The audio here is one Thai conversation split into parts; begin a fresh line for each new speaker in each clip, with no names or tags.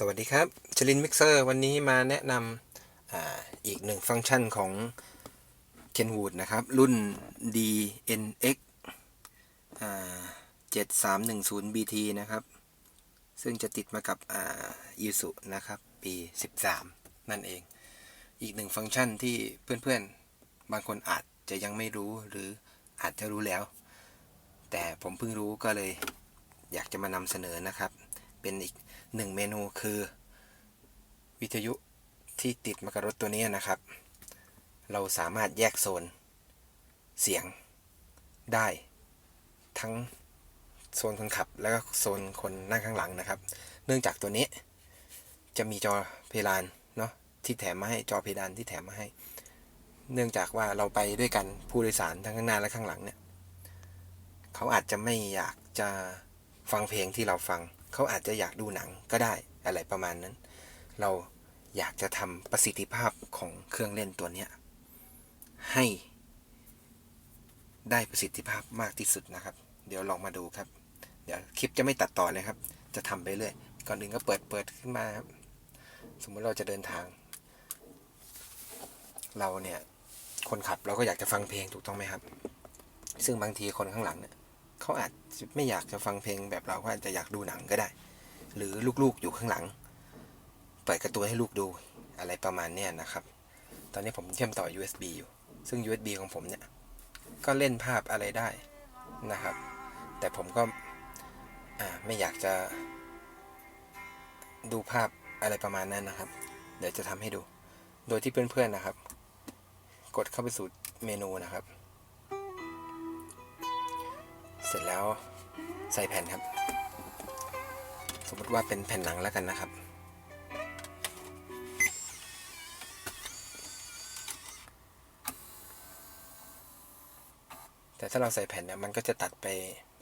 สวัสดีครับชลินมิกเซอร์วันนี้มาแนะนำออีกหนึ่งฟังก์ชันของ Kenwood นะครับ รุ่น DNX7310BT นะครับ ซึ่งจะติดมากับอ่า i s u นะครับ ปี 13 นั่นเอง อีกหนึ่งฟังก์ชันที่เพื่อนๆ บางคนอาจจะยังไม่รู้หรืออาจจะรู้แล้ว แต่ผมเพิ่งรู้ก็เลยอยากจะมานำเสนอนะครับ เป็นอีกหนึ่งเมนูคือ วิทยุที่ติดมากับรถตัวนี้นะครับ เราสามารถแยกโซน เสียงได้ ทั้งโซนคนขับ แล้วก็โซนคนนั่งข้างหลังนะครับ เนื่องจากตัวนี้ จะมีจอเพดานเนาะที่แถมมาให้จอเพดานที่แถมมาให้ เนื่องจากว่าเราไปด้วยกันผู้โดยสารทั้งข้างหน้าและข้างหลังเนี่ยเขาอาจจะไม่อยากจะฟังเพลงที่เราฟัง เขาอาจจะอยากดูหนังก็ได้อะไรประมาณนั้น เราอยากจะทำประสิทธิภาพของเครื่องเล่นตัวเนี้ยให้ได้ประสิทธิภาพมากที่สุดนะครับ เดี๋ยวลองมาดูครับ เดี๋ยวคลิปจะไม่ตัดต่อเลยครับ จะทำไปเรื่อย ก่อนอื่นก็เปิดเปิดขึ้นมาครับ สมมติเราจะเดินทาง เราเนี่ย คนขับเราก็อยากจะฟังเพลงถูกต้องไหมครับ ซึ่งบางทีคนข้างหลังเนี่ย เขาอาจไม่อยากจะฟังเพลงแบบเราเขาอาจจะอยากดูหนังก็ได้ หรือลูกๆอยู่ข้างหลัง เปิดกร์ตูนให้ลูกดูอะไรประมาณเนี้ยนะครับ ตอนนี้ผมเชื่อมต่อ USB อยู่ ซึ่ง USB ของผมเนี่ย ก็เล่นภาพอะไรได้นะครับ แต่ผมก็ไม่อยากจะ ดูภาพอะไรประมาณนั้นนะครับ เดี๋ยวจะทำให้ดู โดยที่เพื่อนๆนะครับ กดเข้าไปสู่เมนูนะครับ เสร็จแล้วใส่แผ่นครับ สมมติว่าเป็นแผ่นหนังแล้วกันนะครับ แต่ถ้าเราใส่แผ่นเนี่ยมันก็จะตัดไป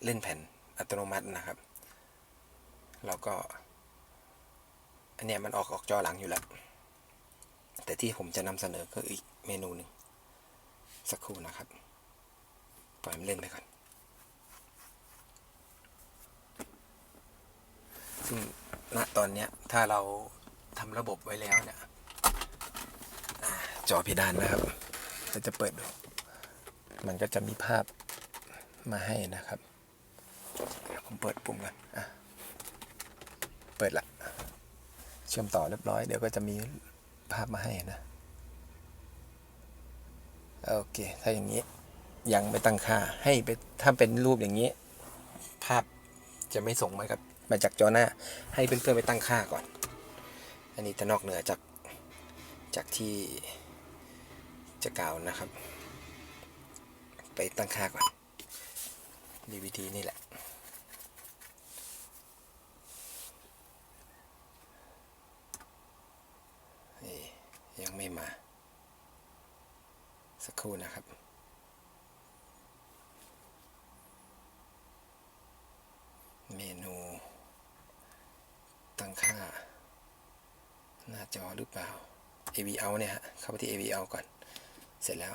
เล่นแผ่นอัตโนมัตินะครับ เราก็ อันเนี้ยมันออกออกจอหลังอยู่แล้ว แต่ที่ผมจะนำเสนอก็อีกเมนูหนึ่งสักครู่นะครับ ปล่อยมันเล่นไปก่อน ซึ่งณตอนเนี้ยถ้าเราทำระบบไว้แล้วเนี่ยจอเพดานนะครับเราจะเปิดดู มันก็จะมีภาพมาให้นะครับ ผมเปิดปุ่มกันอะเปิดละ เชื่อมต่อเรียบร้อย เดี๋ยวก็จะมีภาพมาให้นะ โอเค ถ้าอย่างนี้ยังไม่ตั้งค่า ให้ไปถ้าเป็นรูปอย่างนี้ ภาพจะไม่ส่งมากับ มาจากจอหน้า ให้เพื่อนๆไปตั้งค่าก่อน อันนี้จะนอกเหนือจากจากที่จะกล่าวนะครับ ไปตั้งค่าก่อน DVD นี่แหละยังไม่มา สักครู่นะครับเมนู ตั้งค่า หน้าจอหรือเปล่า AV out เนี่ยฮะเข้าไปที่ AV out ก่อน เสร็จแล้ว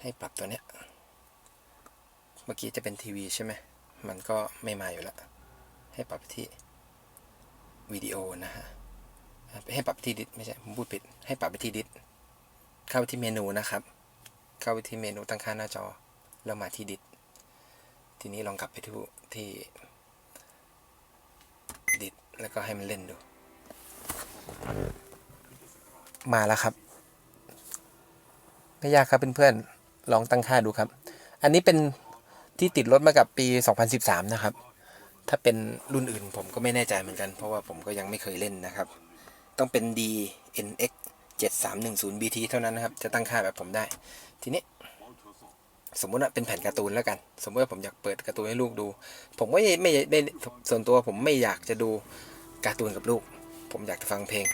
ให้ปรับตัวเนี้ย เมื่อกี้จะเป็นทีวีใช่ไหม มันก็ไม่มาอยู่แล้ว ให้ปรับไปที่วิดีโอนะฮะ ให้ปรับที่ดิสไม่ใช่ผมพูดผิด ให้ปรับไปที่ดิสเข้าไปที่เมนูนะครับ เข้าไปที่เมนูตั้งค่าหน้าจอ แล้วมาที่ดิสทีนี้ลองกลับไปที่ที่ดิสแล้วก็ให้มันเล่นดู มาแล้วครับ ไม่ยากครับเพื่อนๆลองตั้งค่าดูครับ อันนี้เป็นที่ติดรถมากับปี 2013 นะครับ ถ้าเป็นรุ่นอื่นผมก็ไม่แน่ใจเหมือนกัน เพราะว่าผมก็ยังไม่เคยเล่นนะครับ ต้องเป็น DNX 7310 BT เท่านั้นนะครับ จะตั้งค่าแบบผมได้ ทีนี้ สมมุติว่าเป็นแผ่นการ์ตูนแล้วกัน สมมติว่าผมอยากเปิดการ์ตูนให้ลูกดู ผมก็ไม่ไม่ส่วนตัวผมไม่อยากจะดูการ์ตูนกับลูก ผมอยากจะฟังเพลง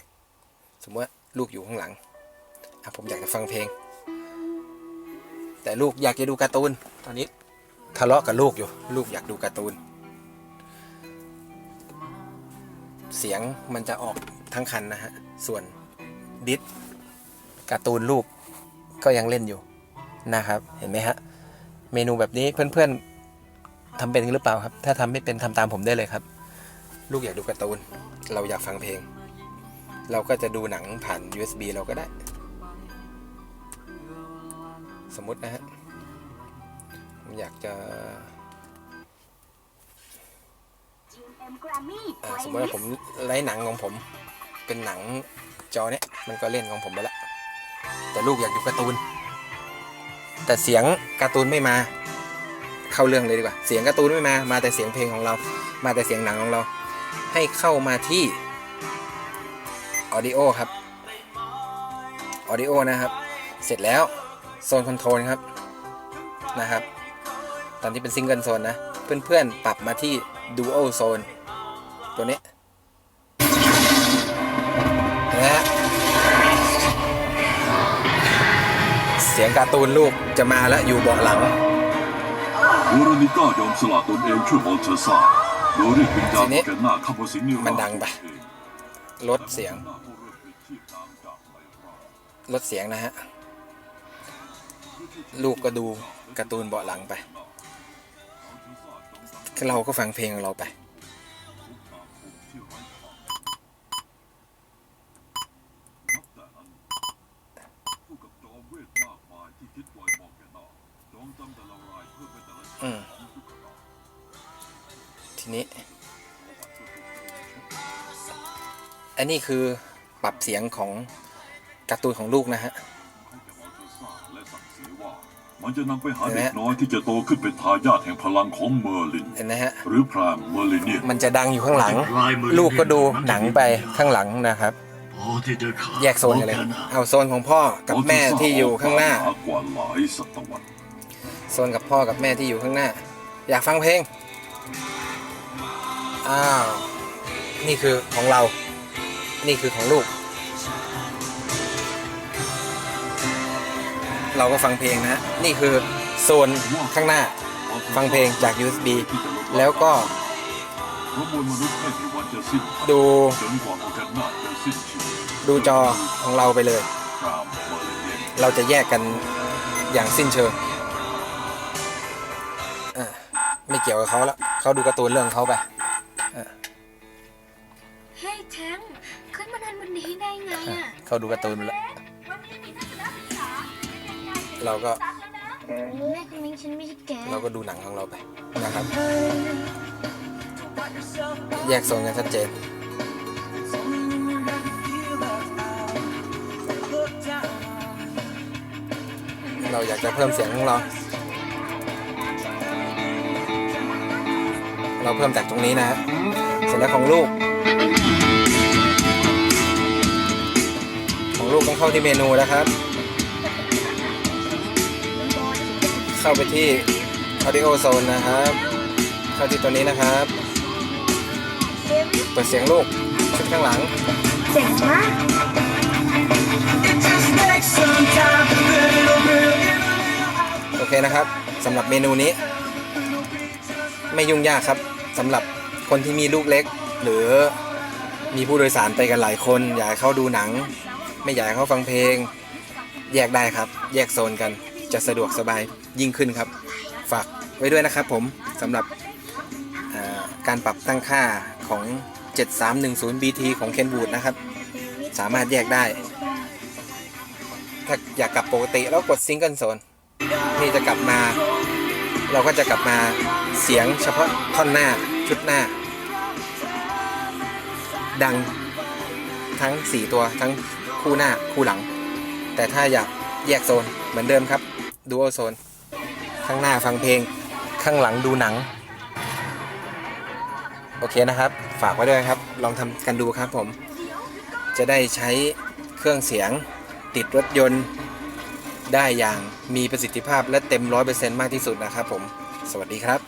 สมมติว่า ลูกอยู่ข้างหลังผมอยากจะฟังเพลง แต่ลูกอยากจะดูการ์ตูน ตอนนี้ทะเลาะกับลูกอยู่ ลูกอยากดูการ์ตูน เสียงมันจะออกทั้งคันนะฮะ ส่วนดิสการ์ตูนลูกก็ยังเล่นอยู่นะครับ เห็นไหมฮะ เมนูแบบนี้เพื่อนๆทำเป็นหรือเปล่าครับ ถ้าทำไม่เป็นทำตามผมได้เลยครับ ลูกอยากดูการ์ตูน เราอยากฟังเพลง เราก็จะดูหนังผ่าน USB เราก็ได้ สมมตินะฮะผมอยากจะอ่าสมมติว่าผมไลฟ์หนังของผม เป็นหนังจอเนี้ยมันก็เล่นของผมไปแล้วแต่ลูกอยากดูการ์ตูน แต่เสียงการ์ตูนไม่มา เข้าเรื่องเลยดีกว่า เสียงการ์ตูนไม่มา มาแต่เสียงเพลงของเรา มาแต่เสียงหนังของเรา ให้เข้ามาที่ Audio ครับ Audio นะครับ เสร็จแล้วโซนคอนโทรลครับนะครับ ตอนที่เป็นซิงเกิลโซนนะ เพื่อนๆ ปรับมาที่ Dual Zone ตัวนี้นะฮะเสียงการ์ตูนลูกจะมาแล้วอยู่เบาะหลัง
โวโรนิก้ายอมสละตนเองช่วยมอนเทอร์ซ่าโดยเรียกวิญญาณ
ทีนี้
แกนหน้าเข้ามาสิงในร่าง
มันดังไป
เอง
ลดเสียง ลดเสียงนะฮะ ลูกก็ดูการ์ตูนเบาะหลังไป เราก็ฟังเพลงของเราไป
อันนี้คื
อปรับเสียงของการ์ตูนของลูกนะฮะ
เขาจะมอนเทอร์ซ่าและสั่งเสียว่ามันจะนำไปหา
เห็นไหม
เด็กน้อยที่จะโตขึ้นเป็นทายาทแห่งพลังของเมอร์ลิน
เห็นไหมฮะ
หรือพรามเมอร์ลิเนียน
มันจะดังอยู่ข้างหลัง ลูกก็ดูหนังไปข้างหลังนะครับ
พอที่จะขาด
แยกโซนกันเลย เอาโซนของพ่อกับแม่ที่อยู่ข้างหน้า
กว่าหลายศตวรรษ
โซนกับพ่อกับแม่ที่อยู่ข้างหน้า อยากฟังเพลง อ้าว นี่คือของเรา นี่คือของลูก เราก็ฟังเพลงนะ นี่คือโซนข้างหน้าฟังเพลงจาก USB แล้วก็
เพราะมวลมนุษย์ไม่มีวันจะสิ้น
ดูดูจอของเราไปเลย
เรา
จะแยกกันอย่างสิ้นเชิงไม่เกี่ยวกับเขาแล้วเขาดูการ์ตูนเรื่องเขาไป
เฮ้ยแทง ได้ไงอะ
เขาดูการ์ตูนไปแล้วเราก็
แม่คุณมิ้งฉันไม่ใช่แก
เราก็ดูหนังของเราไปนะครับ แยกโซนกันชัดเจนเราอยากจะเพิ่มเสียงของเรา เราเพิ่มจากตรงนี้นะฮะเสร็จแล้วของลูก ลูกต้องเข้าที่เมนูแล้วครับ เข้าไปที่ audio zone นะครับ เข้าที่ตัวนี้นะครับ เปิดเสียงลูกชุดข้างหลัง
เจ๋งมาก
โอเคนะครับสำหรับเมนูนี้ ไม่ยุ่งยากครับสำหรับคนที่มีลูกเล็ก หรือมีผู้โดยสารไปกันหลายคน อยากให้าดูหนัง ไม่อยากให้เขาฟังเพลง แยกได้ครับ แยกโซนกันจะสะดวกสบายยิ่งขึ้นครับ ฝากไว้ด้วยนะครับผมสำหรับการปรับตั้งค่าของ 7310 BT ของ Kenwood นะครับ สามารถแยกได้ ถ้าอยากกลับปกติแล้วกดซิงเกิลโซนนี่จะกลับมา เราก็จะกลับมาเสียงเฉพาะท่อนหน้าชุดหน้า ดังทั้ง 4 ตัวทั้ง คู่หน้าคู่หลัง แต่ถ้าอยากแยกโซนเหมือนเดิมครับดูโอโซน ข้างหน้าฟังเพลง ข้างหลังดูหนัง โอเคนะครับ ฝากไว้ด้วยครับ ลองทำกันดูครับผม จะได้ใช้เครื่องเสียงติดรถยนต์ ได้อย่างมีประสิทธิภาพและเต็ม 100%มากที่สุดนะครับผม สวัสดีครับ